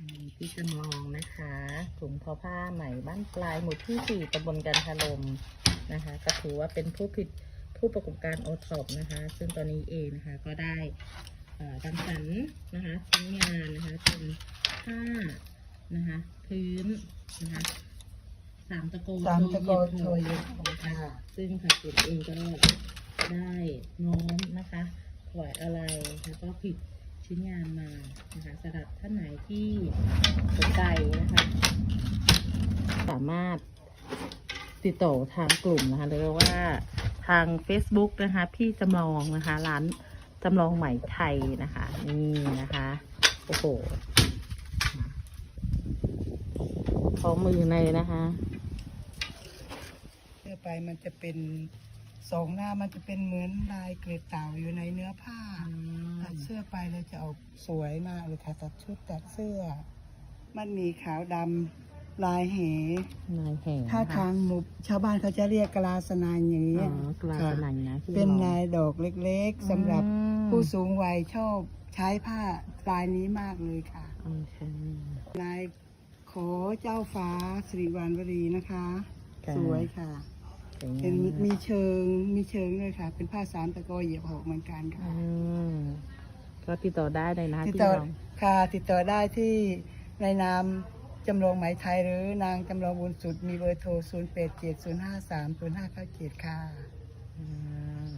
อันนี้ที่จำลองนะคะถุงทอผ้าไหมบ้านปลายหมู่ที่สี่ตำบลกันทลมนะคะก็ถือว่าเป็นผู้ผิดผู้ประกอบการโอท็อปนะคะ ซึ่งตอนนี้เองนะคะก็ได้เอ่อรังสรรค์นะคะชิ้นงานนะคะเป็นผ้านะคะพื้นนะคะสามตะโกสามตะโกเหยียบโชหยกของค่ะซึ่งค่ะคุณเองก็ได้น้อมนะคะถวายอะไรแล้วก็ผิด ชิ้นงานมานะคะสำหรับท่านไหนที่สนใจนะคะ สามารถติดต่อทางกลุ่มนะคะหรือว่าทาง Facebook นะคะ พี่จำลองนะคะ ร้านจำลองไหมไทยนะคะ นี่นะคะ โอ้โหพร้อมมือในนะคะเสื้อไปมันจะเป็นสองหน้ามันจะเป็นเหมือนลายเกล็ดเต่าอยู่ในเนื้อผ้า สื้อไปเลยจะออกสวยมากเลยค่ะตัดชุดตัดเสื้อ มันมีขาวดำลายเหนายแห่งถ้าทางหมู่ชาวบ้านเขาจะเรียกกลาสนายอย่างอ๋นี้อกลาสนันนะที่เป็นบอกลายดอกเล็กๆสำหรับอืมผู้สูงวัยชอบใช้ผ้าลายนี้มากเลยค่ะ โอเคลายขอเจ้าฟ้าสิริวัณวรีนะคะค่ะสวยค่ะสวยงามเป็นมีเชิงมีเชิงด้วยค่ะ เป็นผ้าสามตะโกเหยียบหอกเหมือนกันค่ะ อืม ก็ติดต่อได้เลยนะติดพี่ต่อน้องค่ะติดต่อได้ที่ในนามจำลองไหมไทยหรือนางจำลองบุญสุดมีเบอร์โทร 0 8 7 0 5 3 0 5 9 7 ค่ะอ่า